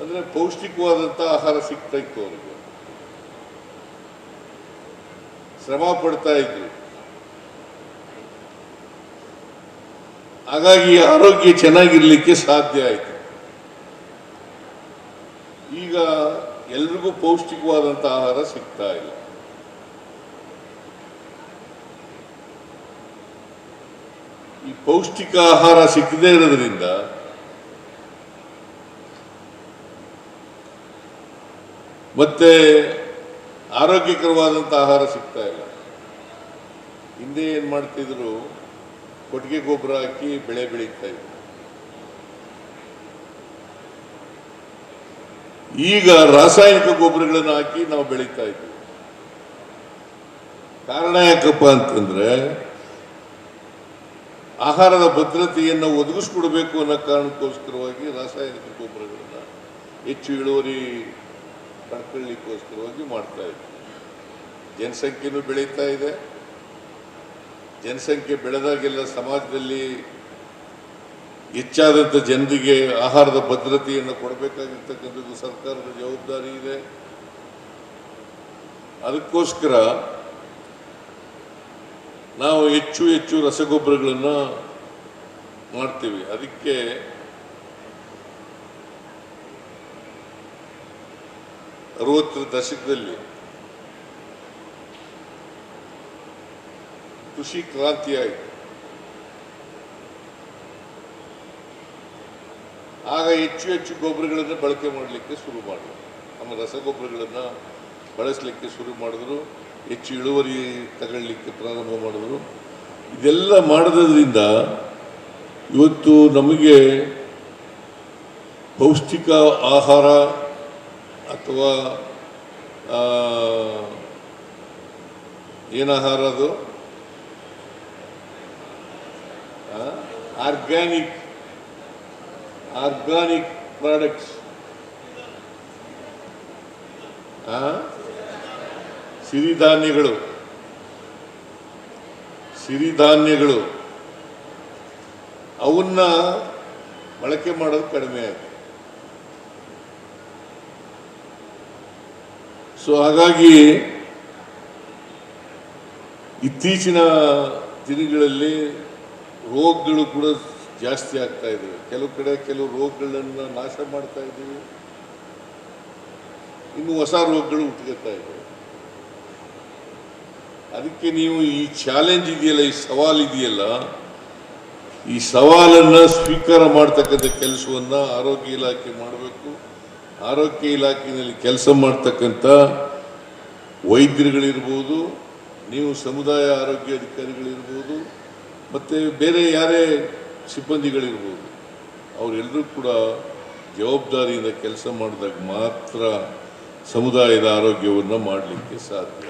ಅಂದರೆ ಪೌಷ್ಟಿಕವಾದಂಥ ಆಹಾರ ಸಿಗ್ತಾ ಇತ್ತು ಅವರಿಗೆ. ಶ್ರಮ ಪಡ್ತಾ ಇದ್ರು. ಹಾಗಾಗಿ ಆರೋಗ್ಯ ಚೆನ್ನಾಗಿರ್ಲಿಕ್ಕೆ ಸಾಧ್ಯ ಆಯಿತು. ಈಗ ಎಲ್ರಿಗೂ ಪೌಷ್ಟಿಕವಾದಂಥ ಆಹಾರ ಸಿಗ್ತಾ ಇಲ್ಲ. ಈ ಪೌಷ್ಟಿಕ ಆಹಾರ ಸಿಕ್ಕದೇ ಇರೋದ್ರಿಂದ ಮತ್ತೆ ಆರೋಗ್ಯಕರವಾದಂಥ ಆಹಾರ ಸಿಗ್ತಾ ಇಲ್ಲ. ಹಿಂದೆ ಏನು ಮಾಡ್ತಿದ್ರು? ಕೊಟ್ಟಿಗೆ ಗೊಬ್ಬರ ಹಾಕಿ ಬೆಳೆ ಬೆಳೀತಾ ಇದ್ರು. ಈಗ ರಾಸಾಯನಿಕ ಗೊಬ್ಬರಗಳನ್ನು ಹಾಕಿ ನಾವು ಬೆಳೀತಾ ಇದ್ವಿ. ಕಾರಣ ಯಾಕಪ್ಪ ಅಂತಂದ್ರೆ, ಆಹಾರದ ಭದ್ರತೆಯನ್ನು ಒದಗಿಸ್ಕೊಡ್ಬೇಕು ಅನ್ನೋ ಕಾರಣಕ್ಕೋಸ್ಕರವಾಗಿ ರಾಸಾಯನಿಕ ಗೊಬ್ಬರಗಳನ್ನ ಹೆಚ್ಚು ಇಳುವರಿ ಪಡ್ಕೊಳ್ಳಿಕ್ಕೋಸ್ಕರವಾಗಿ ಮಾಡ್ತಾ ಇದ್ದೀವಿ ಜನಸಂಖ್ಯೆನೂ ಬೆಳೀತಾ ಇದೆ. ಜನಸಂಖ್ಯೆ ಬೆಳೆದಾಗೆಲ್ಲ ಸಮಾಜದಲ್ಲಿ ಹೆಚ್ಚಾದಂಥ ಜನರಿಗೆ ಆಹಾರದ ಭದ್ರತೆಯನ್ನು ಕೊಡಬೇಕಾಗಿರ್ತಕ್ಕಂಥದ್ದು ಸರ್ಕಾರದ ಜವಾಬ್ದಾರಿ ಇದೆ. ಅದಕ್ಕೋಸ್ಕರ ನಾವು ಹೆಚ್ಚು ಹೆಚ್ಚು ರಸಗೊಬ್ಬರಗಳನ್ನು ಮಾಡ್ತೀವಿ. ಅದಕ್ಕೆ ಅರವತ್ತರ ದಶಕದಲ್ಲಿ ಕೃಷಿ ಕ್ರಾಂತಿಯಾಯಿತು. ಆಗ ಹೆಚ್ಚು ಹೆಚ್ಚು ಗೊಬ್ಬರಗಳನ್ನು ಬಳಕೆ ಮಾಡಲಿಕ್ಕೆ ಶುರು ಮಾಡಿದ್ರು. ನಮ್ಮ ರಸಗೊಬ್ಬರಗಳನ್ನು ಬಳಸಲಿಕ್ಕೆ ಶುರು ಮಾಡಿದ್ರು, ಹೆಚ್ಚು ಇಳುವರಿ ತಗೊಳ್ಳಿಕ್ಕೆ ಪ್ರಾರಂಭ ಮಾಡಿದ್ರು. ಇದೆಲ್ಲ ಮಾಡಿದ್ರಿಂದ ಇವತ್ತು ನಮಗೆ ಪೌಷ್ಟಿಕ ಆಹಾರ ಅಥವಾ ಆ, ಏನು ಆಹಾರ ಅದು ಆರ್ಗ್ಯಾನಿಕ್ ಆರ್ಗಾನಿಕ್ ಪ್ರಾಡಕ್ಟ್ಸ್ ಸಿರಿಧಾನ್ಯಗಳು. ಸಿರಿಧಾನ್ಯಗಳು. ಅವನ್ನ ಬಳಕೆ ಮಾಡೋದು ಕಡಿಮೆ ಆಗಿದೆ ಸೊ ಹಾಗಾಗಿ ಇತ್ತೀಚಿನ ದಿನಗಳಲ್ಲಿ ರೋಗಗಳು ಕೂಡ ಜಾಸ್ತಿ ಆಗ್ತಾ ಇದ್ದಾವೆ ಕೆಲವು ಕಡೆ ಕೆಲವು ರೋಗಗಳನ್ನು ನಾಶ ಮಾಡ್ತಾ ಇದ್ದೀವಿ. ಇನ್ನು ಹೊಸ ರೋಗಗಳು ಹುಟ್ಟುಕತ್ತಾ ಇದ್ದಾವೆ ಅದಕ್ಕೆ ನೀವು ಈ ಚಾಲೆಂಜ್ ಇದೆಯಲ್ಲ, ಈ ಸವಾಲ್ ಇದೆಯಲ್ಲ, ಈ ಸವಾಲನ್ನು ಸ್ವೀಕಾರ ಮಾಡ್ತಕ್ಕಂಥ ಕೆಲಸವನ್ನು ಆರೋಗ್ಯ ಇಲಾಖೆ ಮಾಡಬೇಕು. ಆರೋಗ್ಯ ಇಲಾಖೆಯಲ್ಲಿ ಕೆಲಸ ಮಾಡ್ತಕ್ಕಂಥ ವೈದ್ಯರುಗಳಿರ್ಬೋದು, ನೀವು ಸಮುದಾಯ ಆರೋಗ್ಯ ಅಧಿಕಾರಿಗಳಿರ್ಬೋದು, ಮತ್ತು ಬೇರೆ ಯಾರೇ ಸಿಬ್ಬಂದಿಗಳಿರ್ಬೋದು, ಅವರೆಲ್ಲರೂ ಕೂಡ ಜವಾಬ್ದಾರಿಯಿಂದ ಕೆಲಸ ಮಾಡಿದಾಗ ಮಾತ್ರ ಸಮುದಾಯದ ಆರೋಗ್ಯವನ್ನು ಮಾಡಲಿಕ್ಕೆ ಸಾಧ್ಯ.